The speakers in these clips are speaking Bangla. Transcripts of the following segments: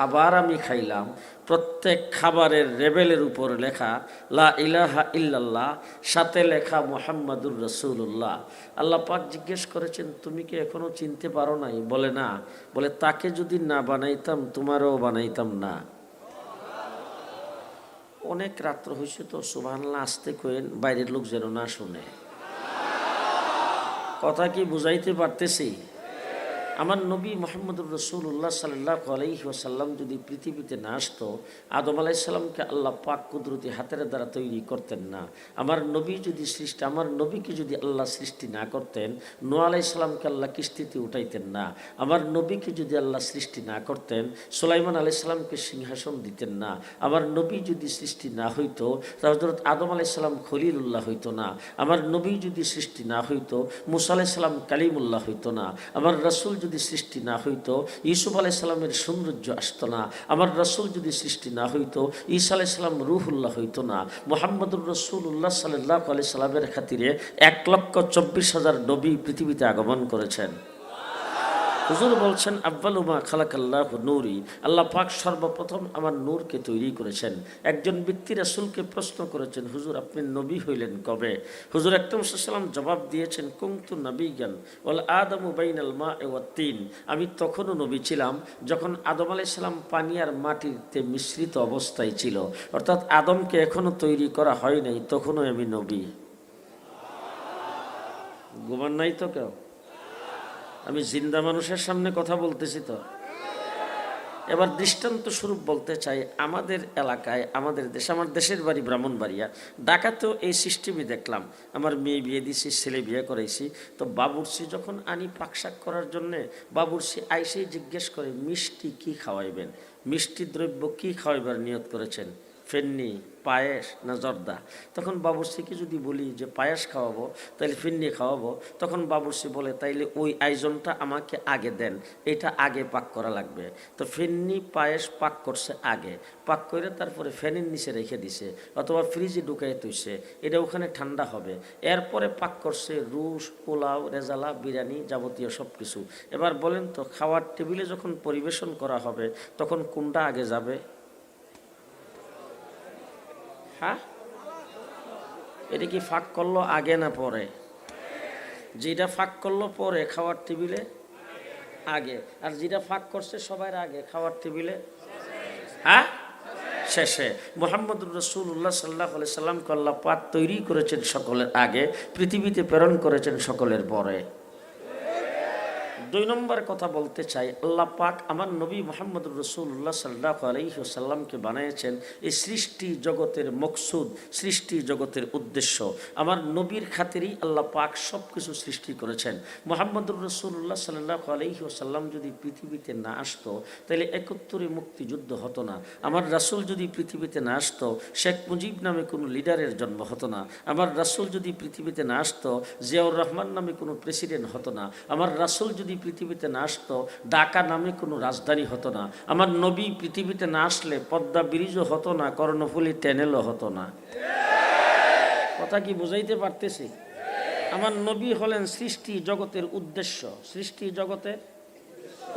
খাবার আমি খাইলাম, প্রত্যেক খাবারের রেবেলের উপর লেখা, লা ইলাহা ইল্লাল্লাহ সাথে লেখা, মোহাম্মদুর রসুল্লাহ আল্লাহ পাক জিজ্ঞেস করেছেন, তুমি কি এখনও চিনতে পারো নাই? বলে, না। বলে, তাকে যদি না বানাইতাম, তোমারও বানাইতাম না। অনেক রাত্র হয়েছে তো, সুবহানাল্লাহ, আসতে কইন, বাইরের লোক যেন না শুনে। কথা কি বুঝাইতে পারতেছি? আমার নবী মোহাম্মদুর রসুল্লাহ সাল্লাহ আলাইহি ওসাল্লাম যদি পৃথিবীতে না আসতো, আদম আলাইসাল্লামকে আল্লাহ পাক কুদরতি হাতের দ্বারা তৈরি করতেন না। আমার নবী যদি সৃষ্টি, আমার নবীকে যদি আল্লাহ সৃষ্টি না করতেন, নোয়া আলাইসাল্লামকে আল্লাহ কিস্তিতে উঠাইতেন না। আমার নবীকে যদি আল্লাহ সৃষ্টি না করতেন, সুলাইমান আলাইসাল্লামকে সিংহাসন দিতেন না। আমার নবী যদি সৃষ্টি না হইতো হজরত আদম আলাইসাল্লাম খলিলুল্লাহ হইতো না। আমার নবী যদি সৃষ্টি না হইতো, মুসা আলাইসাল্লাম কালিমুল্লাহ হইতো না। আমার রসুল যদি সৃষ্টি না হইতো, ইসুফ আলাইসাল্লামের সৌন্দর্য আসতো না, আমার রসুল যদি সৃষ্টি না হইতো, ঈসা আলাইসাল্লাম রুহুল্লাহ হইতো না। মোহাম্মদুর রসুল উল্লাহ সাল্লাহ আলাইসাল্লামের খাতিরে এক লক্ষ চব্বিশ হাজার নবী পৃথিবীতে আগমন করেছেন। হুজুর বলছেন আব্বালুমা খালাকাল্লাহ নূরি। আল্লাহ পাক সর্বপ্রথম আমার নূরকে তৈরি করেছেন। একজন ব্যক্তি রাসুলকে প্রশ্ন করেছেন, হুজুর, আপনি নবী হইলেন কবে? হুজুর একদম সাল্লাম জবাব দিয়েছেন কুমতু নবী জ্ঞান বল আদম উবাইন আলমা তিন। আমি তখনও নবী ছিলাম যখন আদম আলাইসাল্লাম পানি আর মাটিতে মিশ্রিত অবস্থায় ছিল। অর্থাৎ আদমকে এখনও তৈরি করা হয় নাই তখনও আমি নবী। ঘুমান নাই তো কেউ? আমি জিন্দা মানুষের সামনে কথা বলতেছি তো। এবার দৃষ্টান্ত স্বরূপ বলতে চাই, আমাদের এলাকায়, আমাদের দেশে, আমার দেশের বাড়ি ব্রাহ্মণবাড়িয়া ঢাকাতেও এই সিস্টেমই দেখলাম। আমার মেয়ে বিয়ে দিয়েছি ছেলে বিয়ে করাইছি। তো বাবুরসি যখন আনি পাকশাক করার জন্যে বাবুরসি আইসেই জিজ্ঞেস করে, মিষ্টি কি খাওয়াইবেন? মিষ্টি দ্রব্য কি খাওয়াইবার নিয়ত করেছেন? ফেন্নি পায়েস না জর্দা? তখন বাবুর্চিকে যদি বলি যে, পায়েস খাওয়াবো তাহলে ফিন্নি খাওয়াবো, তখন বাবুর্চি বলে, তাইলে ওই আয়োজনটা আমাকে আগে দেন, এটা আগে পাক করা লাগবে। তো ফিন্নি পায়েস পাক করছে আগে, পাক করে তারপরে ফ্যানের নিচে রেখে দিছে, অথবা ফ্রিজে ঢুকাই তুইছে, এটা ওখানে ঠান্ডা হবে। এরপরে পাক করছে রুশ, পোলাও, রেজালা, বিরিয়ানি যাবতীয় সব কিছু এবার বলেন তো, খাওয়ার টেবিলে যখন পরিবেশন করা হবে, তখন কোনটা আগে যাবে? হ্যাঁ? এটা কি ফাঁক করল আগে না পরে? যেটা ফাঁক করল পরে, খাওয়ার টেবিলে? আগে। আর যেটা ফাঁক করছে সবার আগে, খাওয়ার টেবিলে? হ্যাঁ? শেষে। মোহাম্মদুর রসুল্লাহ সাল্লাহ সাল্লাম আল্লাহ পাক তৈরি করেছেন সকলের আগে, পৃথিবীতে প্রেরণ করেছেন সকলের পরে। দুই নম্বর কথা বলতে চাই, আল্লাহ পাক আমার নবী মোহাম্মদ রসুল্লাহ সাল্লাহ আলহিহসাল্লামকে বানিয়েছেন এই সৃষ্টি জগতের মকসুদ, সৃষ্টি জগতের উদ্দেশ্য। আমার নবীর খাতিরই আল্লাহ পাক সব কিছু সৃষ্টি করেছেন। মোহাম্মদুর রসুল্লাহ সাল্লাহ আলহিহসাল্লাম যদি পৃথিবীতে না আসতো, তাহলে একত্তরে মুক্তিযুদ্ধ হতো না। আমার রাসুল যদি পৃথিবীতে না আসতো, শেখ মুজিব নামে কোনো লিডারের জন্ম হতো না। আমার রাসুল যদি পৃথিবীতে না আসতো, জিয়াউর রহমান নামে কোনো প্রেসিডেন্ট হতো না। আমার রাসুল যদি পৃথিবীতে না আসতো, ঢাকা নামে কোনো রাজধানী হতো না। আমার নবী পৃথিবীতে না আসলে পদ্মা ব্রিজও হতো না, কর্ণফুলি ট্যানেলও হতো না। কথা কি বুঝাইতে পারতেছি? আমার নবী হলেন সৃষ্টি জগতের উদ্দেশ্য। সৃষ্টি জগতের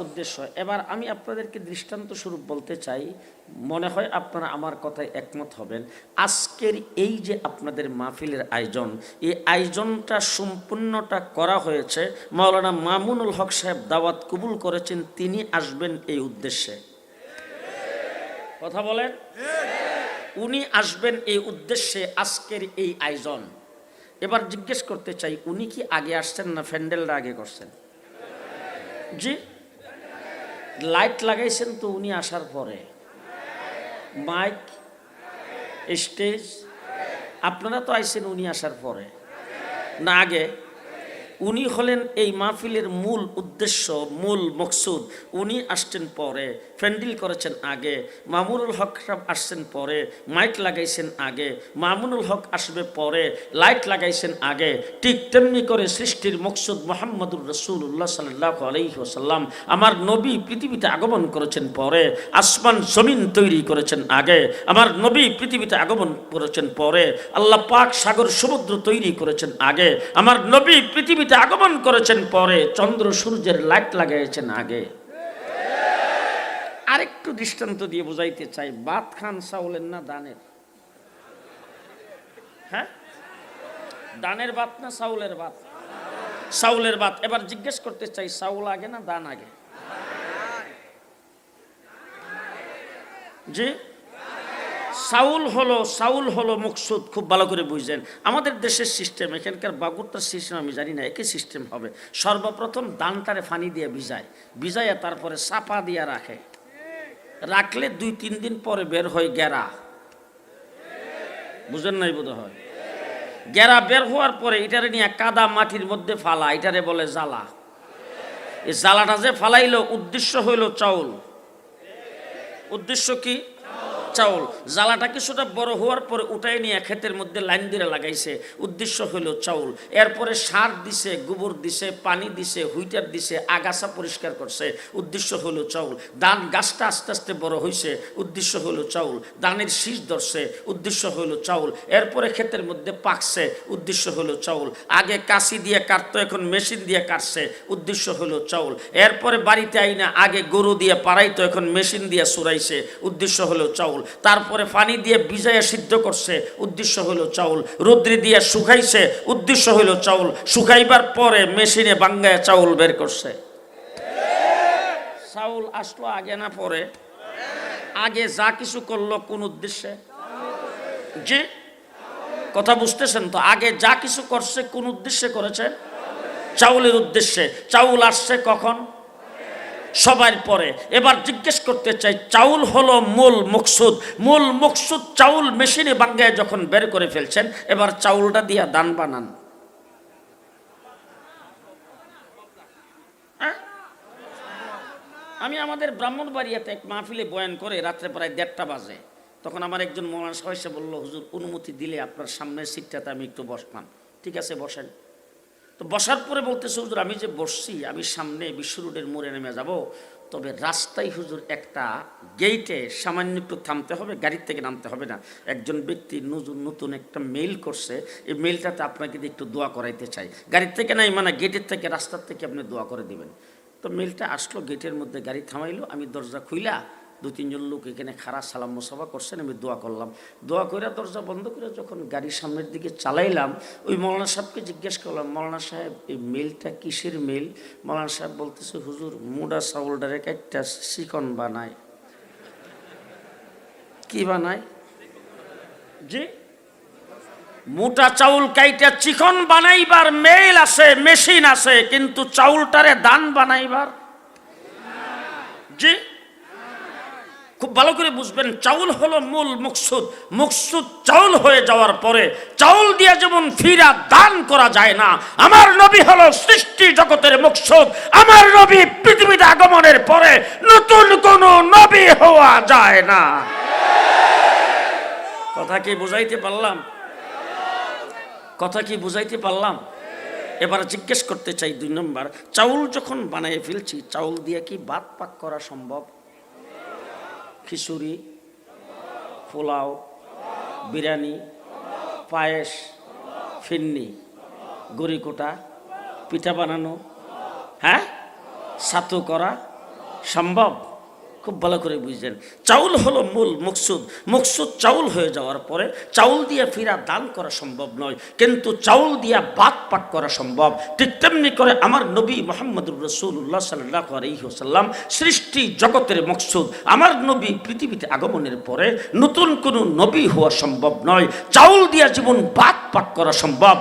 উদ্দেশ্য। এবার আমি আপনাদেরকে দৃষ্টান্ত স্বরূপ বলতে চাই, মনে হয় আপনারা আমার কথায় একমত হবেন। আজকের এই যে আপনাদের মাহফিলের আয়োজন, এই আয়োজনটা সম্পূর্ণটা করা হয়েছে, মাওলানা মামুনুল হক সাহেব দাওয়াত কবুল করেছেন, তিনি আসবেন এই উদ্দেশ্যে। কথা বলেন? উনি আসবেন এই উদ্দেশ্যে আজকের এই আয়োজন। এবার জিজ্ঞেস করতে চাই, উনি কি আগে আসছেন না ফ্যান্ডেলরা আগে করছেন? জি? লাইট লাগাইছেন তো উনি আসার পরে। মাইক, স্টেজ, আপনারা তো আইছেন উনি আসার পরে। না, আগে? উনি হলেন এই মাহফিলের মূল উদ্দেশ্য, মূল মকসুদ। উনি আসছেন পরে, ফ্যান্ডিল করেছেন আগে, মামুনুল হক সাহেব আসছেন পরে, মাইক লাগাইছেন আগে, মামুনুল হক আসবে পরে, লাইট লাগাইছেন আগে। ঠিক তেমনি করে সৃষ্টির মকসুদ মোহাম্মদুর রসুল্লাহ সাল্লাহ আলহিহাসাল্লাম আমার নবী পৃথিবীতে আগমন করেছেন পরে, আসমান, জমিন তৈরি করেছেন আগে, আমার নবী পৃথিবীতে আগমন করেছেন পরে, আল্লাহ পাক সাগর, সমুদ্র তৈরি করেছেন আগে, আমার নবী পৃথিবীতে আগমন করেছেন পরে চন্দ্র সূর্যের লাইট লাগাইছেন আগে। আরেকটু দৃষ্টান্ত দিয়ে বোঝাইতে চাই বাত খান চাউলের না দানের? হ্যাঁ? দানের বাত না চাউলের বাত চাউলের বাত এবার জিজ্ঞেস করতে চাই, চাউল আগে না দান আগে? জি? সাউল হলো সাউল হলো মকসুদ, খুব ভালো করে বুঝলেন। আমাদের দেশের সিস্টেম এখানকার বাগুরটার সিস্টেম আমি জানি না, একই সিস্টেম হবে। সর্বপ্রথম দানটারে ফানি দিয়ে ভিজায়। ভিজাইয়া তারপরে চাপা দিয়া রাখে। রাখলে দুই, তিন দিন পরে বের হয় গেরা। বুঝেন নাই বোধ হয় গেরা বের হওয়ার পরে এটারে নিয়ে কাদা মাটির মধ্যে ফালা, এটারে বলে জ্বালা। এই জ্বালাটা যে ফালাইলো, উদ্দেশ্য হইল চাউল। উদ্দেশ্য কি? চাউল। জ্বালাটা কিছুটা বড় হওয়ার পরে উঠাই নিয়ে ক্ষেতের মধ্যে লাইন দিয়ে লাগাইছে। উদ্দেশ্য হইল চাউল। এরপরে সার দিছে, গোবর দিছে, পানি দিছে, হুইটার দিছে, আগাছা পরিষ্কার করছে। উদ্দেশ্য হইল চাউল। ধান গাছটা আস্তে আস্তে বড় হইছে। উদ্দেশ্য হইল চাউল। ধানের শীষ ধরছে। উদ্দেশ্য হইল চাউল। এরপরে ক্ষেতের মধ্যে পাকছে। উদ্দেশ্য হইল চাউল। আগে কাশি দিয়ে কাটতো, এখন মেশিন দিয়ে কাটছে। উদ্দেশ্য হইল চাউল। এরপরে বাড়িতে আইনা আগে গরু দিয়ে পাড়াইতো, এখন মেশিন দিয়ে সুরাইছে উদ্দেশ্য হলো চাউল। তারপরে পানি দিয়ে ভিজাইয়া সিদ্ধ করছে, উদ্দেশ্য হলো চাউল। রুদ্রি দিয়ে শুকাইছে, উদ্দেশ্য হলো চাউল। শুকাইবার পরে মেশিনে বাঙ্গায় চাউল বের করছে। চাউল আসলো আগে না পরে? আগে যা কিছু করল কোন উদ্দেশ্যে? জি? কথা বুঝতেছেন তো? আগে যা কিছু করছে কোন উদ্দেশ্যে করেছে? চাউলের উদ্দেশ্যে। চাউল আসছে কখন? সবার পরে। এবার জিজ্ঞেস করতে চাই, চাউল হলো মূল মকসুদ। মূল মকসুদ চাউল মেশিনে বাঙ্গায় যখন বের করে ফেলছেন, এবার চাউলটা দিয়া দান বানান? আমি আমাদের ব্রাহ্মণ ব্রাহ্মণবাড়িয়াতে এক মাহফিলে বয়ান করে রাত্রে প্রায় দেড়টা বাজে। তখন আমার একজন মৌলানা সাহেব বলল, হুজুর, অনুমতি দিলে আপনার সামনের সিটটাতে আমি একটু বসতাম। ঠিক আছে, বসেন। তো বসার পরে বলতেছে, হুজুর, আমি যে বসছি, আমি সামনে বিশ্ব রোডের মোড়ে নেমে যাব, তবে রাস্তায় হুজুর একটা গেইটে সামান্য একটু থামতে হবে, গাড়ির থেকে নামতে হবে না। একজন ব্যক্তি নতুন নতুন একটা মেইল করছে, এই মেইলটাতে আপনাকে একটু দোয়া করাইতে চাই। গাড়ির থেকে নাই মানে গেটের থেকে, রাস্তার থেকে আপনি দোয়া করে দিবেন। তো মেইলটা আসলো, গেটের মধ্যে গাড়ি থামাইলো, আমি দরজা খুইলা দু তিনজন লোক এখানে খারা সালাম মোসাফা করছেন, আমি দোয়া করলাম। দোয়া করে দরজা বন্ধ করে যখন গাড়ির সামনের দিকে চালাইলাম, ওই মৌলানা সাহেবকে জিজ্ঞেস করলাম মৌলানা সাহেব, এই মেলটা কিসের মেল মৌলানা সাহেব বলতেছে, হুজুর, মুডা চাউলটারে একটা চিকন বানায়। কি বানায়? জি? মোটা চাউল কাইটা চিকন বানাইবার মেল আছে মেশিন আছে, কিন্তু চাউলটারে দান বানাইবার? জি? খুব ভালো করে বুঝবেন, চাউল হলো মূল মকসুদ। মকসুদ চাউল হয়ে যাওয়ার পরে চাউল দিয়ে যেমন ফিরা দান করা যায় না, আমার নবী হলো সৃষ্টি জগতের মকসুদ। আমার নবী পৃথিবীতে আগমনের পরে নতুন কোন নবী হওয়া যায় না। কথা কি বুঝাইতে পারলাম? কথা কি বুঝাইতে পারলাম? এবার জিজ্ঞেস করতে চাই দুই নম্বর, চাউল যখন বানিয়ে ফেলছি, চাউল দিয়ে কি বাদ পাক করা সম্ভব? খিচুড়ি পোলাও বিরিয়ানি পায়েস ফিন্নি গড়িকোটা পিঠা বানানো হ্যাঁ? সাতু করা সম্ভব? খুব ভালো করে বুঝলেন। চাউল হলো মূল মকসুদ। মকসুদ চাউল হয়ে যাওয়ার পরে চাউল দিয়ে ফিরা দান করা সম্ভব নয়, কিন্তু চাউল দিয়া বাদ পাক করা সম্ভব। ঠিক তেমনি করে আমার নবী মোহাম্মদুর রসুল্লাহ সাল্লাহ আলহিহসাল্লাম সৃষ্টি জগতের মকসুদ। আমার নবী পৃথিবীতে আগমনের পরে নতুন কোনো নবী হওয়া সম্ভব নয়। চাউল দিয়া জীবন বাদ পাক করা সম্ভব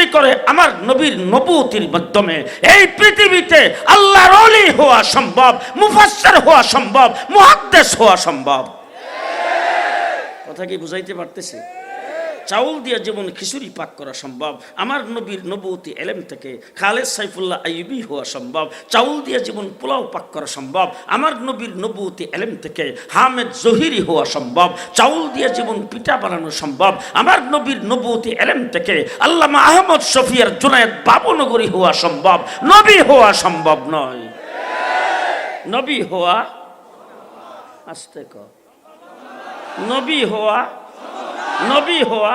তেমনি করে আমার নবীর নবুতির মাধ্যমে এই পৃথিবীতে আল্লাহর অলি হওয়া সম্ভব, মুফাসসির হওয়া সম্ভব মহাদ্দেশ হওয়া সম্ভব। কথা কি বুঝাইতে পারতেছি? চাউল দিয়ে যেমন খিচুড়ি পাক করা সম্ভব, আমার নবীর নবতী এলেম থেকে খালেদ সাইফুল্লাহ আইবি হওয়া সম্ভব, চাউল দিয়ে যেমন পোলাও পাক করা সম্ভব, আমার নবীর নবতী এলেম থেকে হামেদ জহিরি হওয়া সম্ভব, চাউল দিয়ে যেমন পিঠা বানানো সম্ভব, আমার নবীর নবতী এলেম থেকে আল্লামা আহমদ শফিয়ার জুনায়দ বাবুনগরী হওয়া সম্ভব, নবী হওয়া সম্ভব নয়। নবী হওয়া, আসতে নবী হওয়া নবী হওয়া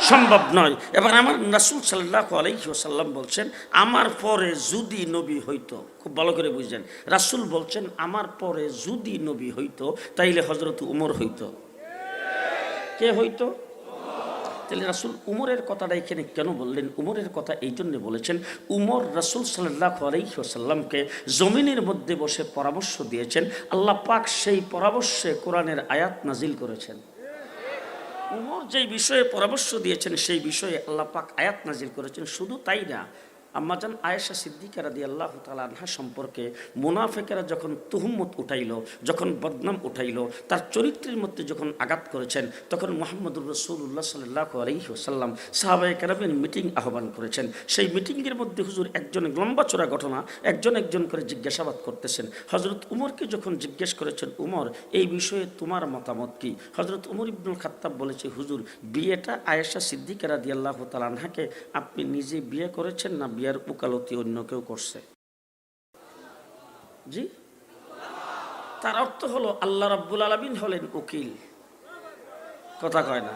সম্ভব নয়। এবার আমার রাসুল সাল্লাহ আলাইসাল্লাম বলছেন, আমার পরে যদি নবী হইতো, খুব ভালো করে বুঝছেন রাসুল বলছেন, আমার পরে যদি নবী হইতো, তাইলে হজরত উমর হইতো। কে হইতো? তাহলে রাসুল উমরের কথাটা এখানে কেন বললেন? উমরের কথা এই জন্য বলেছেন, উমর রাসুল সাল্লাহ আলাইসাল্লামকে জমিনের মধ্যে বসে পরামর্শ দিয়েছেন। আল্লাহ পাক সেই পরামর্শে কোরআনের আয়াত নাজিল করেছেন। উমর যেই বিষয়ে পরামর্শ দিয়েছেন, সেই বিষয়ে আল্লাহ পাক আয়াত নাজির করেছেন। শুধু তাই না আম্মাজান আয়েশা সিদ্দিকা রাদি আল্লাহ তালাহা সম্পর্কে মুনাফেকেরা যখন তুহম্মত উঠাইল, যখন বদনাম উঠাইল, তার চরিত্রের মধ্যে যখন আঘাত করেছেন, তখন মোহাম্মদুর রসুল্লাহ সাল্লাহ আলহিহাসাল্লাম সাহাবাই কারামের মিটিং আহ্বান করেছেন। সেই মিটিংয়ের মধ্যে হুজুর একজন লম্বা চোরা ঘটনা, একজন একজন করে জিজ্ঞাসাবাদ করতেছেন। হজরত উমরকে যখন জিজ্ঞেস করেছেন, উমর, এই বিষয়ে তোমার মতামত কি? হজরত উমর ইবনুল খাত্তাব বলেছে, হুজুর, বিয়েটা আয়েশা সিদ্দিকা রাদি আল্লাহ তালাহাকে আপনি নিজে বিয়ে করেছেন না বিয়ার উকালতি অন্য কেউ করছে। জি? তার অর্থ হলো, আল্লাহ রাব্বুল আলমিন হলেন উকিল। কথা কয় না।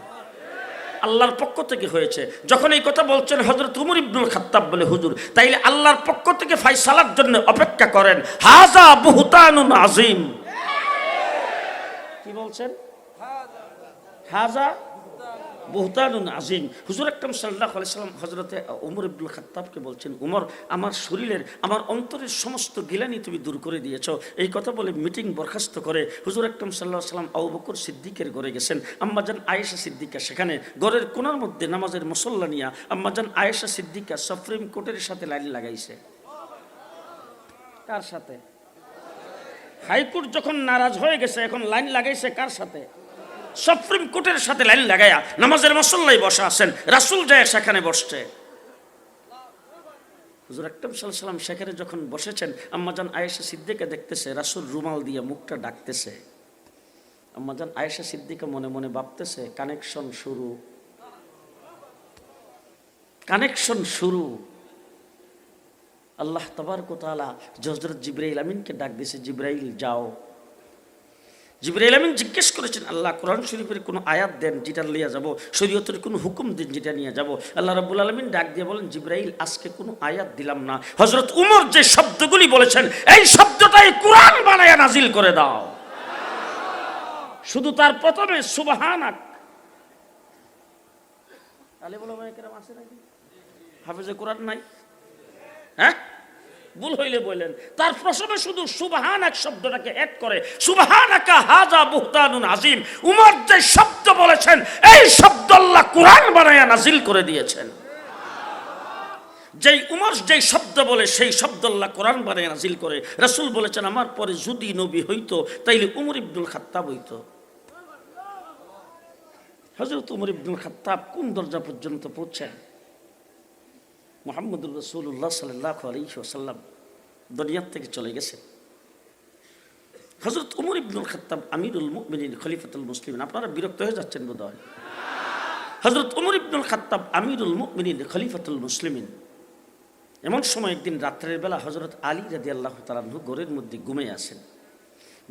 আল্লাহর পক্ষ থেকে হয়েছে। যখন এই কথা বলছেন হজরত উমর ইবনুল খাত্তাব বলে, হুজুর, তাইলে আল্লাহর পক্ষ থেকে ফাইসালার জন্য অপেক্ষা করেন। হাজা বুহতানুন আজিম কি বলছেন? হাজা বহুতানুন আজিম। হুজুর আকরম সাল্লাহ আলাইসাল্লাম হজরতে উমর ইবুল খাত্তাবকে বলছেন, উমর, আমার শরীরের, আমার অন্তরের সমস্ত গিলানি তুমি দূর করে দিয়েছ। এই কথা বলে মিটিং বরখাস্ত করে হুজুর আকরম সাল্লাহ সাল্লাম আউ বকর সিদ্দিকের ঘরে গেছেন। আম্মাজান আয়েশা সিদ্দিকা সেখানে। ঘরের কোনার মধ্যে নামাজের মুসল্লা নিয়া আম্মাজান আয়েশা সিদ্দিকা সুপ্রিম কোর্টের সাথে লাইন লাগাইছে। কার সাথে? হাইকোর্ট যখন নারাজ হয়ে গেছে, এখন লাইন লাগাইছে কার সাথে? সুপ্রিম কোর্টের সাথে লাইন লাগাইয়া নামাজের মসল্লাই বসা আছেন। রাসুল যায় সেখানে বসছে। হুজুর সাল্লাম সেখানে যখন বসেছেন আম্মাজান আয়েশা সিদ্দিকে দেখতেছে, রাসুল রুমাল দিয়ে মুখটা ডাকতেছে। আম্মাজান আয়েশা সিদ্দিকা মনে মনে ভাবতেছে, কানেকশন শুরু। কানেকশন শুরু। আল্লাহ তবার কোতালা হজরত জিব্রাইল আমিনকে ডাক দিছে, জিব্রাইল, যাও। জিব্রাইল আমিন জিজ্ঞেস করেছেন, আল্লাহ কোরআন শরীফের কোনো আয়াত দেন যেটা লিয়ে যাব? শরীয়তের কোনো হুকুম দিন যেটা নিয়ে যাব? আল্লাহ রাবুল আলমিন ডাক দিয়ে বলেন, জিব্রাইল, আজকে কোনো আয়াত দিলাম না। হজরত উমর যে শব্দগুলি বলেছেন, এই শব্দটাই কোরআন বানায়া নাজিল করে দাও। শুধু তার প্রথমে, সুবাহানাক। আলিমুল কেরাম আছে নাকি? হাফেজে কোরআন নাই? হ্যাঁ? ভুল হইলে বললেন। তার প্রথমে শুধু সুবাহান এক শব্দটাকে অ্যাড করে সুবাহান একা হাজা বুহতানুন আজিম উমর যে শব্দ বলেছেন, এই শব্দ আল্লাহ কোরআন বানায়া নাজিল করে দিয়েছেন। যেই উমর যেই শব্দ বলে, সেই শব্দ আল্লাহ কোরআন বানায়া নাজিল করে। রাসূল বলেছেন, আমার পরে যদি নবী হইতো, তাইলে উমর ইবনুল খাত্তাব হইতো। হজরত উমর ইবনুল খাত্তাব কোন দরজা পর্যন্ত পৌঁছেন মোহাম্মদুর রসুল্লাহ সাল্লাহ আলহিসাল্লাম দুনিয়ার থেকে চলে গেছে। হজরত উমর ইবনুল খত্তাব আমিরুল মুমিনিন খলিফাতুল মুসলিমিন, আপনারা বিরক্ত হয়ে যাচ্ছেন বোধ হয় হজরত উমর ইবনুল খত্তাব আমিরুল মুমিনিন খলিফাতুল মুসলিমিন, এমন সময় একদিন রাত্রের বেলা হজরত আলী রাদি আল্লাহ তালাহু গোরের মধ্যে ঘুমে আসেন।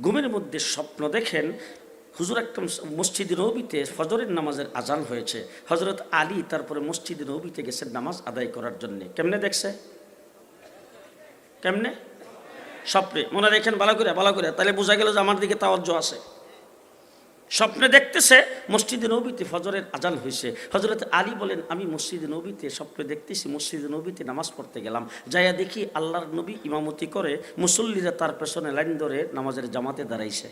ঘুমের মধ্যে স্বপ্ন দেখেন হুজুর একটা মসজিদ নবীতে ফজরের নামাজের আজান হয়েছে। হজরত আলী তারপরে মসজিদ নবীতে গেছে নামাজ আদায় করার জন্য। কেমনে দেখছে? কেমনে? স্বপ্নে। মনে রেখেন, ভালো করে ভালো করে। তাহলে বোঝা গেল যে আমার দিকে তাওয়াজ্য আছে। স্বপ্নে দেখতেছে মসজিদ নবীতে ফজরের আজান হয়েছে। হজরত আলী বলেন, আমি মসজিদ নবীতে স্বপ্নে দেখতেছি মসজিদ নবীতে নামাজ পড়তে গেলাম। যাইয়া দেখি আল্লাহর নবী ইমামতি করে মুসল্লিরা তার পেছনে লাইন ধরে নামাজের জামাতে দাঁড়াইছে।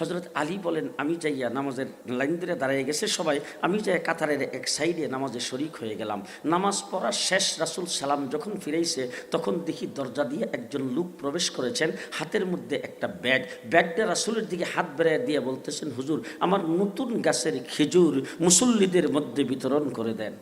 হজরত আলী বলেন, আমি যাইয়া নামাজের লাইন ধরে দাঁড়িয়ে গেছে সবাই, আমি যাই কাতারের এক সাইডে নামাজে শরিক হয়ে গেলাম। নামাজ পড়ার শেষ রাসুল সালাম যখন ফিরেছে তখন দেখি দরজা দিয়ে একজন লোক প্রবেশ করেছেন, হাতের মধ্যে একটা ব্যাগ। ব্যাগটা রাসুলের দিকে হাত বেড়ায় দিয়ে বলতেছেন, হুজুর, আমার নতুন গাছের খেজুর মুসল্লিদের মধ্যে বিতরণ করে দেন।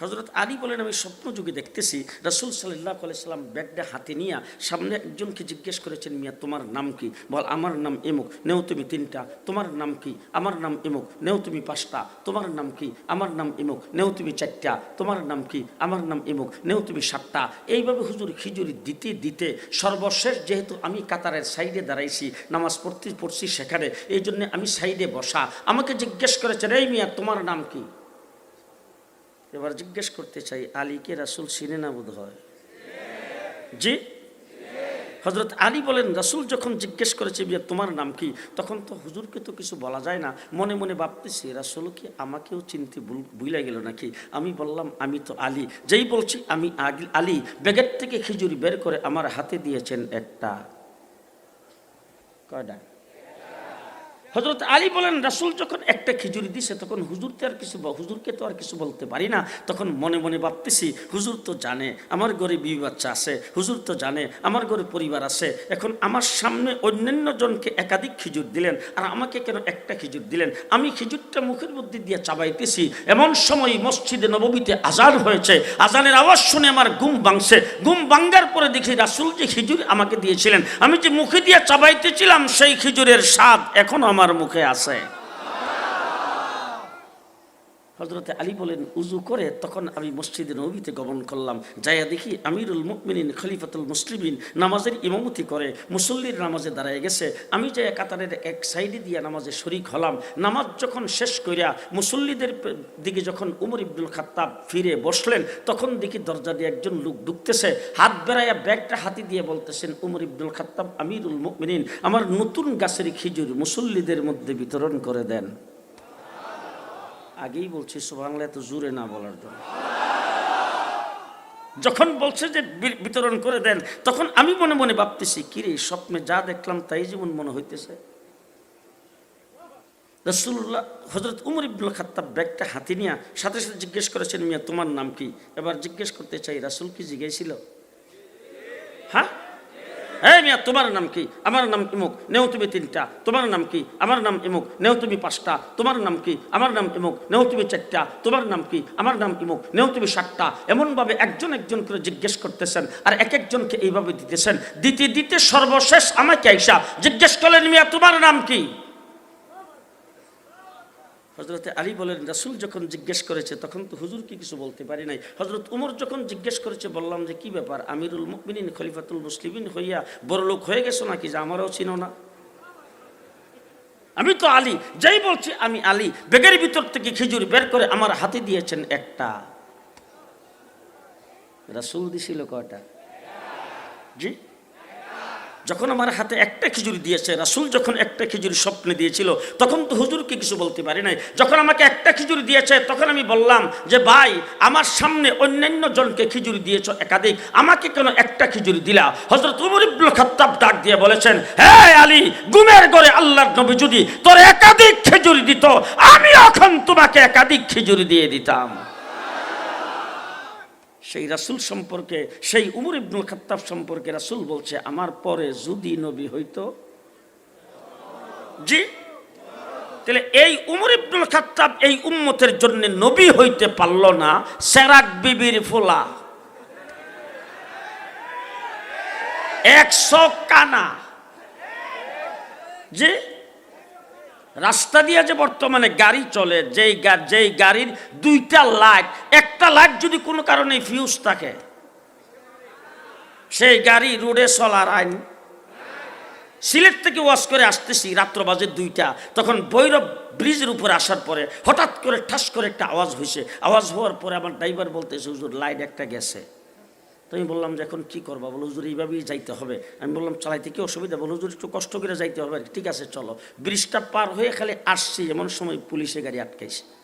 হজরত আলী বলেন, আমি স্বপ্ন যুগে দেখতেছি, রসুল সাল্লাহ সাল্লাম ব্যাগটা হাতে নিয়ে সামনে একজনকে জিজ্ঞেস করেছেন, মিয়া, তোমার নাম কি? বল, আমার নাম এমুক নেও তুমি তিনটা, তোমার নাম কি? আমার নাম এমুক নেও তুমি পাঁচটা, তোমার নাম কি? আমার নাম এমুক নেও তুমি চারটা, তোমার নাম কি? আমার নাম এমুক নেও তুমি সাতটা। এইভাবে হুজুর খিজুরি দিতে দিতে সর্বশেষ যেহেতু আমি কাতারের সাইডে দাঁড়াইছি, নামাজ পড়তে পড়ছি সেখানে এই জন্য আমি সাইডে বসা, আমাকে জিজ্ঞেস করেছেন, এই মিয়া, তোমার নাম কি? এবার জিজ্ঞেস করতে চাই আলীকে রাসুল চিনে না বোধ হয়? জি? হজরত আলী বলেন, রাসুল যখন জিজ্ঞেস করেছে, বিয়া তোমার নাম কি? তখন তো হুজুরকে তো কিছু বলা যায় না। মনে মনে ভাবতেছি, রাসুল কি আমাকেও চিনতে ভুলে গেল নাকি? আমি বললাম, আমি তো আলী। যেই বলছি, আমি আলী। ব্যাগের থেকে খিচুড়ি বের করে আমার হাতে দিয়েছেন একটা। কয়টা? হজরত আলী বলেন, রাসুল যখন একটা খিচুড়ি দিছে, তখন হুজুরতে আর কিছু হুজুরকে তো আর কিছু বলতে পারি না। তখন মনে মনে ভাবতেছি, হুজুর তো জানে, আমার ঘরে বিবি বাচ্চা আছে, হুজুর তো জানে, আমার ঘরে পরিবার আছে। এখন আমার সামনে অন্যান্য জনকে একাধিক খিজুর দিলেন, আর আমাকে কেন একটা খিজুর দিলেন? আমি খিজুরটা মুখের মধ্যে দিয়ে চাবাইতেছি। এমন সময় মসজিদে নবমীতে আজান হয়েছে। আজানের আওয়াজ শুনে আমার গুম ভাঙছে। গুম ভাঙ্গার পরে দেখি রাসুল যে খিজুর আমাকে দিয়েছিলেন, আমি যে মুখে দিয়ে চাবাইতেছিলাম সেই খিজুরের স্বাদ এখন আমার মুখে আছে। হজরতে আলী বলেন উজু করে তখন আমি মসজিদে নবীতে গমন করলাম। যাইয়া দেখি আমিরুল মুকমিনিন খলিফাতুল মুসলিমিন নামাজের ইমামতি করে, মুসল্লির নামাজে দাঁড়ায় গেছে। আমি যাই কাতারের এক সাইডে দিয়া নামাজে শরিক হলাম। নামাজ যখন শেষ করিয়া মুসল্লিদের দিকে যখন উমর ইবনুল খাত্তাব ফিরে বসলেন, তখন দেখি দরজা দিয়ে একজন লোক ঢুকতেছে। হাত বেড়াইয়া ব্যাগটা হাতি দিয়ে বলতেছেন, উমর ইবনুল খাত্তাব, আমিরুল মুকমিনিন আমার নতুন গাছের খিজুর মুসল্লিদের মধ্যে বিতরণ করে দেন। আগেই বলছি সুবাংলা এত জুড়ে না বলার জন্য যখন বলছে যে বিতরণ করে দেন, তখন আমি মনে মনে ভাবতেছি, কিরে স্বপ্নে যা দেখলাম, তাই জীবন মনে হইতেছে। রসুল্লাহ হজরত উমর ইবনুল খাত্তাব ব্যাগটা হাতে নিয়ে সাথে সাথে জিজ্ঞেস করেছেন, মিয়া, তোমার নাম কি? এবার জিজ্ঞেস করতে চাই, রাসুল কি জিজ্ঞেসছিল হ্যাঁ? হ্যাঁ মিয়া, তোমার নাম কি? আমার নাম ইমুক, নেও তুমি তিনটা। তোমার নাম কি? আমার নাম ইমুক, নেও তুমি পাঁচটা। তোমার নাম কি? আমার নাম ইমুক, নেও তুমি চারটা। তোমার নাম কি? আমার নাম ইমুক, নেও তুমি সাতটা। এমনভাবে একজন একজন করে জিজ্ঞেস করতেছেন আর এক একজনকে এইভাবে দিতেছেন। দিতে দিতে সর্বশেষ আমাকে আইসা জিজ্ঞেস করলেন, মিয়া, তোমার নাম কি? হজরতে আলী বলেন, রাসুল যখন জিজ্ঞেস করেছে, তখন তো হুজুর কি কিছু বলতে পারি নাই। হজরত উমর যখন জিজ্ঞেস করেছে, বললাম যে, কি ব্যাপার? আমিরুল মুকমিনিন খলিফাতুল মুসলিমিন হইয়া বড় লোক হয়ে গেছো নাকি যে আমারও চিনো না? আমি তো আলী, যাই বলছি আমি আলী। বেগের ভিতর থেকে খিজুর বের করে আমার হাতে দিয়েছেন একটা। রাসুল দিছিল কয়টা? জি? যখন আমার হাতে একটা খিচুড়ি দিয়েছে, রাসুল যখন একটা খিচুড়ি স্বপ্নে দিয়েছিল, তখন তো হুজুরকে কিছু বলতে পারি নাই। যখন আমাকে একটা খিচুড়ি দিয়েছে, তখন আমি বললাম যে, ভাই, আমার সামনে অন্যান্য জনকে খিচুড়ি দিয়েছ একাধিক, আমাকে কেন একটা খিচুড়ি দিলা? হজরত উমর খাত্তাব ডাক দিয়ে বলেছেন হ্যাঁ আলী গুমের করে আল্লাহর নবী যদি তোর একাধিক খিচুড়ি দিত আমি এখন তোমাকে একাধিক খিচুড়ি দিয়ে দিতাম। সেই রাসুল সম্পর্কে, সেই উমর ইবনুল খাত্তাব সম্পর্কে রাসুল বলছে, আমার পরে যদি নবী হইতো? জি? তাহলে এই উমর ইবনুল খাত্তাব এই উম্মতের জন্য নবী হইতে পারল না, সেরাক বিবির ফোলা। একশো কানা। যে রাস্তা দিয়ে যে বর্তমানে গাড়ি চলে, যেই যেই গাড়ির দুইটা লাইট, একটা লাইট যদি কোনো কারণে ফিউজ থাকে, সেই গাড়ি রোডে চলার আইন। সিলেট থেকে ওয়াশ করে আসতেছি, রাত্র বাজে দুইটা। তখন ভৈরব ব্রিজের উপরে আসার পরে হঠাৎ করে ঠাস করে একটা আওয়াজ হয়েছে আওয়াজ হওয়ার পরে আমার ড্রাইভার বলতেছে, হুজুর, লাইট একটা গেছে। তো আমি বললাম যে এখন কী করবা? বলো, হুজুর, এইভাবেই যাইতে হবে। আমি বললাম, চালাইতে কি অসুবিধা? বলো, হুজুর, একটু কষ্ট করে যাইতে হবে ঠিক আছে, চলো। ব্রিজটা পার হয়ে খালি আসছি, এমন সময় পুলিশে গাড়ি আটকাইছে।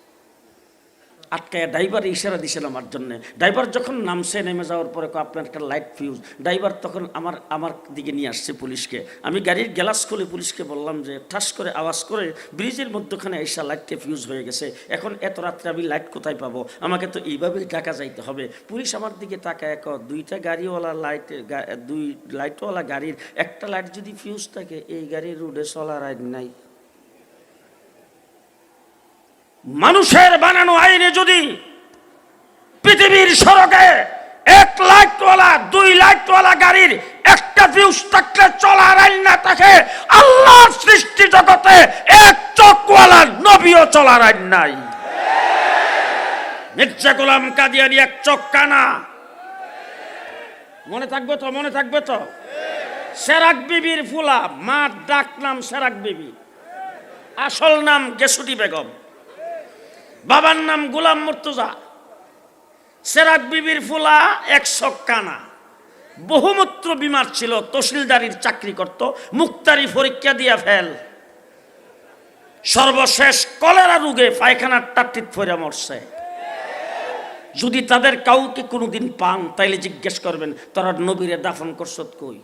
আটকায় ড্রাইভার ইশারা দিয়েছিল আমার জন্য। ড্রাইভার যখন নামছে, নেমে যাওয়ার পরে আপনার একটা লাইট ফিউজ ড্রাইভার তখন আমার আমার দিকে নিয়ে আসছে পুলিশকে। আমি গাড়ির গ্লাস খুলে পুলিশকে বললাম যে, ঠাস করে আওয়াজ করে ব্রিজের মধ্যখানে এসা লাইটটা ফিউজ হয়ে গেছে। এখন এত রাত্রে আমি লাইট কোথায় পাবো? আমাকে তো এইভাবেই ঢাকা যাইতে হবে। পুলিশ আমার দিকে তাকায় এক দুইটা গাড়িওয়ালা লাইট দুই লাইটওয়ালা গাড়ির একটা লাইট যদি ফিউজ থাকে, এই গাড়ির রোডে চলার আইন নাই। মানুষের বানানো আইনে যদি পৃথিবীর সড়কে এক লাইটওয়ালা, দুই লাইটওয়ালা গাড়ির একটা ফিউজ থাকলে চলার আইন না থাকে আল্লাহর সৃষ্টি জগতে এক চকওয়ালা নবীও চলার আইন নাই। মির্জা গোলাম কাদিয়ানি এক চোখ কানা মনে থাকবে তো, মনে থাকবে তো? সেরাক বিবির ফুলা, মার ডাক নাম সেরাক বিবি। আসল নাম গেসুটি বেগম। বাবার নাম গোলাম মুর্তুজা। সেরাক বিবির ফুলা একশো কানা বহুমূত্র বিমার ছিল, তহসিলদারির চাকরি করত, মুক্তারি পরীক্ষা দিয়া ফেল। সর্বশেষ কলেরা রোগে পায়খানার টাট্টিত ফইরা মরছে। যদি তাদের কাউকে কোনোদিন পান, তাইলে জিজ্ঞেস করবেন, তারা নবীরে দাফন করছত কই?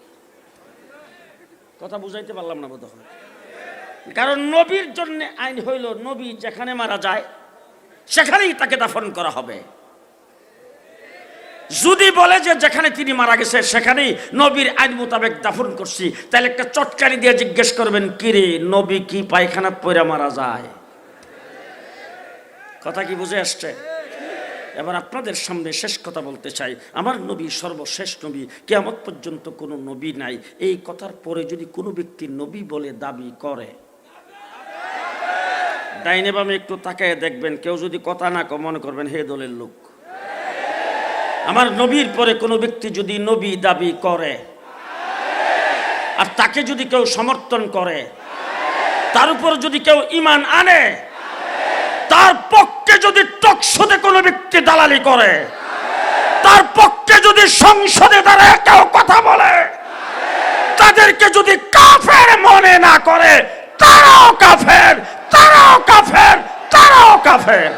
কথা বুঝাইতে পারলাম না বোধ কারণ নবীর জন্য আইন হইল, নবী যেখানে মারা যায় সেখানেই তাকে দাফন করা হবে। যদি বলে যে যেখানে তিনি মারা গেছে, সেখানেই নবীর আইন মোতাবেক দাফন করছি, তাহলে একটা চটকারি দিয়ে জিজ্ঞেস করবেন কিরে নবী কি পায়খানা পয়রা মারা যায়? কথা কি বুঝে আসছে? এবার আপনাদের সামনে শেষ কথা বলতে চাই। আমার নবী সর্বশেষ নবী, কেয়ামত পর্যন্ত কোনো নবী নাই। এই কথার পরে যদি কোনো ব্যক্তি নবী বলে দাবি করে ডাইনে বামে একটু তাকায় দেখবেন, কেউ যদি কথা না মনে করবেন, হে দলের লোক। আমার নবীর পরে কোনো ব্যক্তি যদি নবী দাবি করে, আর তাকে যদি কেউ সমর্থন করে, তার উপর যদি কেউ ইমান আনে, তার পক্ষে যদি টকশোতে কোনো ব্যক্তি দালালি করে, তার পক্ষে যদি সংসদে দাঁড়ায় কেউ কথা বলে, তাদেরকে যদি কাফের মনে না করে, তারাও কাফের। তারাও কাফের তারাও কাফের।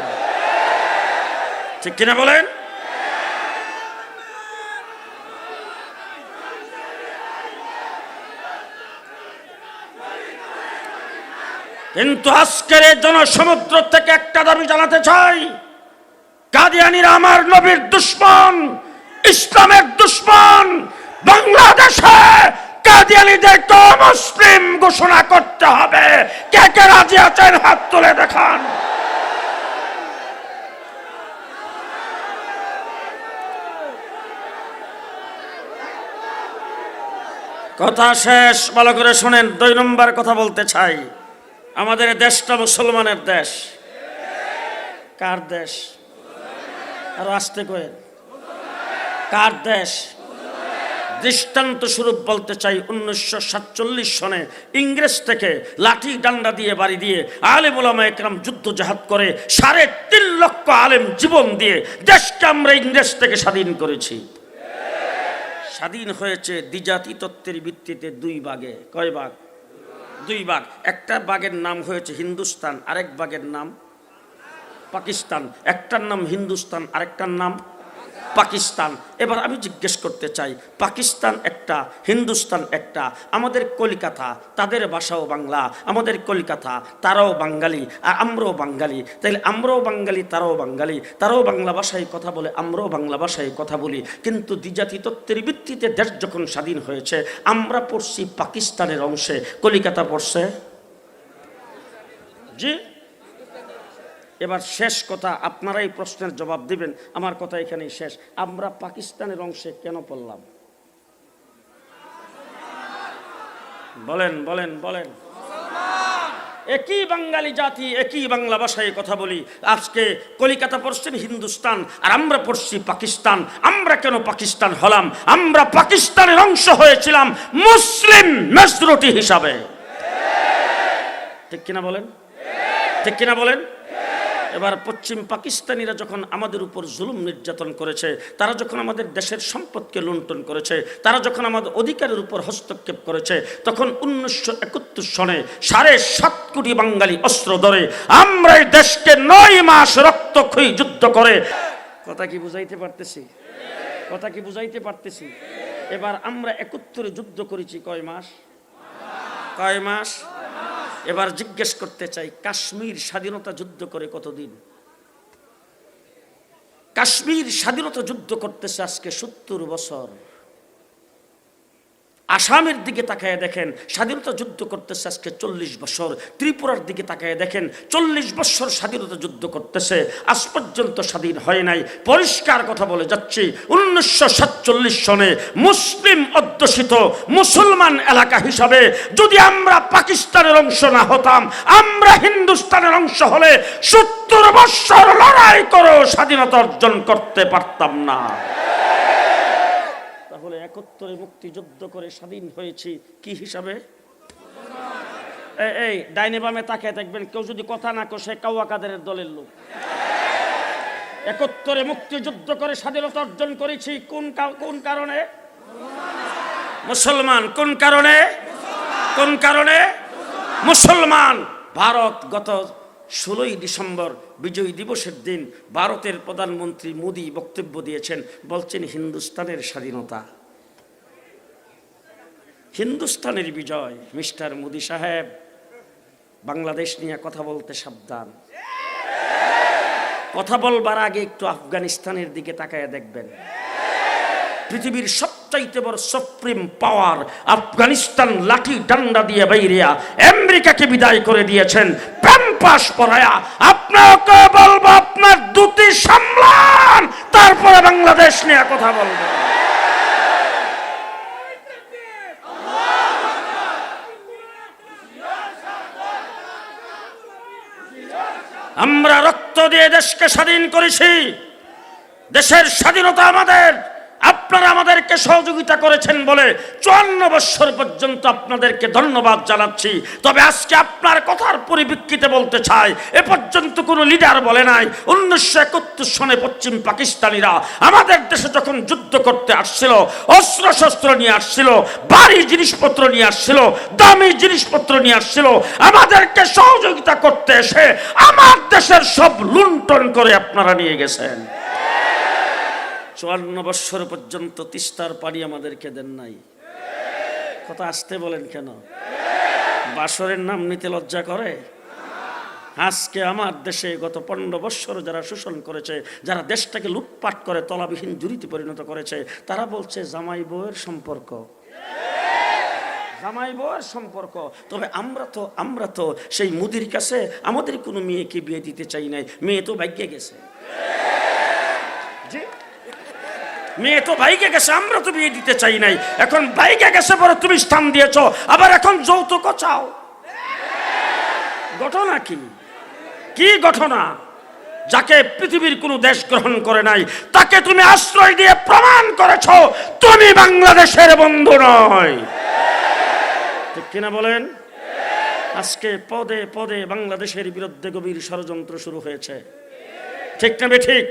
ঠিক কিনা বলেন? কিন্তু আজকের এই জনসমুদ্র থেকে একটা দাবি জানাতে চাই। কাদিয়ানিরা আমার নবীর দুশ্মন, ইসলামের দুশ্মন, বাংলাদেশে কাদিয়ানিদেরকে মুসলিম ঘোষণা করতে হবে। কে কে রাজি আছেন? হাত তুলে দেখান। কথা শেষ। ভালো করে শোনেন, দুই নম্বর কথা বলতে চাই। আমাদের দেশটা মুসলমানের দেশ। কার দেশ? আরও আসতে কয়ে কার দেশ? দৃষ্টান্ত স্বরূপ বলতে চাই উনিশশো সাতচল্লিশ সনে ইংরেজ থেকে লাঠি ডান্ডা দিয়ে বাড়ি দিয়ে আলেম ওলামা একরাম যুদ্ধ জাহাদ করে সাড়ে তিন লক্ষ আলেম জীবন দিয়ে দেশকে আমরা ইংরেজ থেকে স্বাধীন করেছি। স্বাধীন হয়েছে দ্বিজাতি তত্ত্বের ভিত্তিতে দুই ভাগে কয় ভাগ দুই ভাগ একটা বাঘের নাম হয়েছে হিন্দুস্তান, আরেক বাঘের নাম পাকিস্তান। একটার নাম হিন্দুস্তান, আরেকটার নাম পাকিস্তান। এবার আমি জিজ্ঞেস করতে চাই, পাকিস্তান একটা, হিন্দুস্তান একটা, আমাদের কলিকাতা, তাদের ভাষাও বাংলা, আমাদের কলিকাতা, তারাও বাঙালি, আর আমরাও বাঙালি। তাইলে আমরাও বাঙালি, তারাও বাঙালি, তারাও বাংলা ভাষায় কথা বলে, আমরাও বাংলা ভাষায় কথা বলি। কিন্তু দ্বিজাতি তত্ত্বের ভিত্তিতে দেশ যখন স্বাধীন হয়েছে, আমরা পড়ছি পাকিস্তানের অংশে। কলিকাতা পড়ছে? জি? এবার শেষ কথা, আপনারাই প্রশ্নের জবাব দিবেন। আমার কথা এখানেই শেষ। আমরা পাকিস্তানের অংশে কেন পড়লাম? বলেন বলেন বলেন। একই বাঙালি জাতি, একই বাংলা ভাষায় কথা বলি। আজকে কলিকাতা পড়ছেন হিন্দুস্তান, আর আমরা পড়ছি পাকিস্তান। আমরা কেন পাকিস্তান হলাম? আমরা পাকিস্তানের অংশ হয়েছিলাম মুসলিম মেজরিটি হিসাবে। ঠিক কিনা বলেন? ঠিক কিনা বলেন? এবার পশ্চিম পাকিস্তানিরা যখন আমাদের উপর জুলুম নির্যাতন করেছে, তারা যখন আমাদের দেশের সম্পদকে লুণ্ঠন করেছে, তারা যখন আমাদের অধিকারের উপর হস্তক্ষেপ করেছে, তখন উনিশশো একাত্তর সনে সাড়ে সাত কোটি বাঙালি অস্ত্র ধরে আমরা এই দেশকে নয় মাস রক্তক্ষয়ী যুদ্ধ করে। কথা কি বুঝাইতে পারতেছি? কথা কি বুঝাইতে পারতেছি? এবার আমরা একত্তরে যুদ্ধ করেছি কয় মাস? কয় মাস? এবার জিজ্ঞেস করতে চাই, কাশ্মীর স্বাধীনতা যুদ্ধ করে কতদিন? কাশ্মীর স্বাধীনতা যুদ্ধ করতেছে আজকে সত্তর বছর। আসামের দিকে তাকায় দেখেন, স্বাধীনতা যুদ্ধ করতেছে আজকে চল্লিশ বছর। ত্রিপুরার দিকে তাকায় দেখেন, চল্লিশ বছর স্বাধীনতা যুদ্ধ করতেছে। আজ পর্যন্ত স্বাধীন হয় নাই। পরিষ্কার কথা বলে যাচ্ছি, উনিশশো সাতচল্লিশ সনে মুসলিম অধ্যুষিত মুসলমান এলাকা হিসাবে যদি আমরা পাকিস্তানের অংশ না হতাম, আমরা হিন্দুস্তানের অংশ হলে সত্তর বছর লড়াই করে স্বাধীনতা অর্জন করতে পারতাম না। একত্তরে মুক্তিযুদ্ধ করে স্বাধীন হয়েছি। কি হিসাবে? এই ডাইনে বামে তাকিয়ে দেখবেন কেউ যদি কথা না কষে কাউয়া কাদের দলের লোক। একত্তরে মুক্তিযুদ্ধ করে স্বাধীনতা অর্জন করেছি। কোন কোন কারণে? মুসলমান। কোন কারণে? কোন কারণে? মুসলমান। ভারত গত ষোলোই ডিসেম্বর বিজয় দিবসের দিন ভারতের প্রধানমন্ত্রী মোদী বক্তব্য দিয়েছেন, বলছেন হিন্দুস্তানের স্বাধীনতা। হিন্দুস্তানের বিজয়, মিস্টার মোদী সাহেব। বাংলাদেশ নিয়ে কথা বলতে সাবধান। কথা বলবার আগে একটু আফগানিস্তানের দিকে তাকায় দেখবেন। পৃথিবীর সবচাইতে বড় সুপ্রিম পাওয়ার আফগানিস্তান লাঠি ডান্ডা দিয়ে বাইরিয়া আমেরিকাকে বিদায় করে দিয়েছেন। প্যাম্পাস পরায়া আপনাকে বলব, আপনার দুটি সামলান তারপরে বাংলাদেশ নিয়ে কথা বলব। আমরা রক্ত দিয়ে দেশকে স্বাধীন করেছি। দেশের স্বাধীনতা আমাদের। আপনারা আমাদেরকে সহযোগিতা করেছেন বলে চুয়ান্ন বৎসর পর্যন্ত আপনাদেরকে ধন্যবাদ জানাচ্ছি। তবে আজকে আপনার কথার পরিপ্রেক্ষিতে বলতে চাই, এ পর্যন্ত কোনো লিডার বলে নাই, উনিশশো একাত্তর সনে পশ্চিম পাকিস্তানিরা আমাদের দেশে যখন যুদ্ধ করতে আসছিল অস্ত্র শস্ত্র নিয়ে আসছিল বাড়ি জিনিসপত্র নিয়ে আসছিল, দামি জিনিসপত্র নিয়ে আসছিল, আমাদেরকে সহযোগিতা করতে এসে আমার দেশের সব লুণ্ঠন করে আপনারা নিয়ে গেছেন। চুয়ান্ন বৎসর পর্যন্ত তিস্তার পানি আমাদেরকে দেন নাই। কথা আসতে বলেন কেন? বাসরের নাম নিতে লজ্জা করে? আজকে আমার দেশে গত পনেরো বৎসর যারা শোষণ করেছে, যারা দেশটাকে লুটপাট করে, তলাবিহীন জুরিতে পরিণত করেছে, তারা বলছে, জামাই বউয়ের সম্পর্ক। জামাই বউয়ের সম্পর্ক। তবে আমরা তো আমরা তো সেই মুদির কাছে, আমাদের কোনো মেয়েকে বিয়ে দিতে চাই নাই। মেয়ে তো ভাগ্যে গেছে। মেয়ে তো বাইকে গেছে, আমরা তো বিয়ে দিতে চাই নাই। এখন বাইকে গেছে পরে তুমি স্থান দিয়েছ, আবার এখন যৌতুক চাও। ঘটনা কি? কি ঘটনা? যাকে পৃথিবীর কোনো দেশ গ্রহণ করে নাই, তাকে তুমি আশ্রয় দিয়ে প্রমাণ করেছ, তুমি বাংলাদেশের বন্ধু নয়। কিনা বলেন? আজকে পদে পদে বাংলাদেশের বিরুদ্ধে গভীর ষড়যন্ত্র শুরু হয়েছে। ঠিক না ঠিক?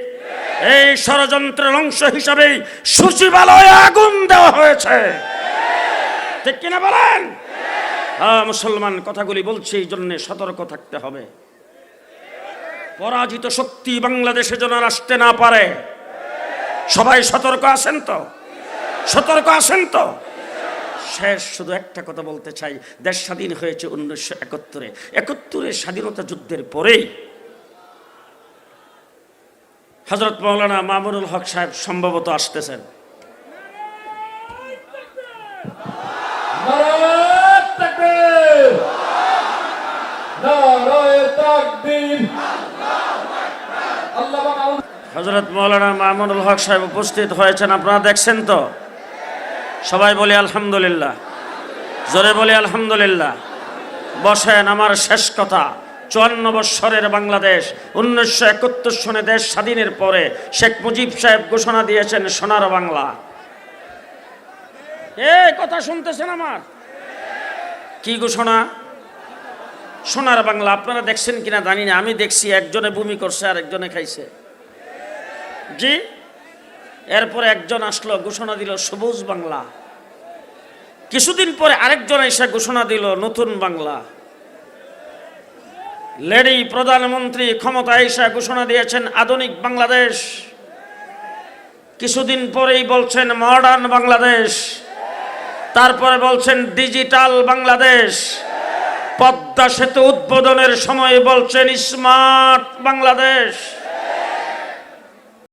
এই ষড়যন্ত্রের অংশ হিসাবেই সচিবালয়ে আগুন দেওয়া হয়েছে। ঠিক কিনা বলেন? মুসলমান, কথাগুলি বলছি, এই জন্য সতর্ক থাকতে হবে। পরাজিত শক্তি বাংলাদেশে যেন আসতে না পারে। সবাই সতর্ক আছেন তো? সতর্ক আছেন তো? শেষ, শুধু একটা কথা বলতে চাই। দেশ স্বাধীন হয়েছে উনিশশো একাত্তরে। একাত্তরের স্বাধীনতা যুদ্ধের পরেই হজরত মৌলানা মামুনুল হক সাহেব সম্ভবত আসতেছেন। হজরত মৌলানা মামুনুল হক সাহেব উপস্থিত হয়েছেন আপনারা দেখছেন তো? সবাই বলি আলহামদুলিল্লাহ। জোরে বলি আলহামদুলিল্লাহ। বসেন আমার শেষ কথা। চুয়ান্ন বৎসরের বাংলাদেশ, উনিশশো একাত্তর সনে দেশ স্বাধীনের পরে শেখ মুজিব সাহেব ঘোষণা দিয়েছেন সোনার বাংলা। এ, কথা শুনতেছেন আমার? কি ঘোষণা? সোনার বাংলা, আপনারা দেখছেন কিনা জানি না, আমি দেখছি একজনে বমি করছে আর একজনে খাইছে। জি? এরপরে একজন আসলো, ঘোষণা দিল সবুজ বাংলা। কিছুদিন পরে আরেকজন এসে ঘোষণা দিল নতুন বাংলা। লেডি প্রধানমন্ত্রী ক্ষমতা এসে ঘোষণা দিয়েছেন, আধুনিক বাংলাদেশ। কিছুদিন পরেই বলছেন মডার্ন বাংলাদেশ। তারপরে বলছেন ডিজিটাল বাংলাদেশ। পদ্মা সেতু উদ্বোধনের সময় বলছেন স্মার্ট বাংলাদেশ।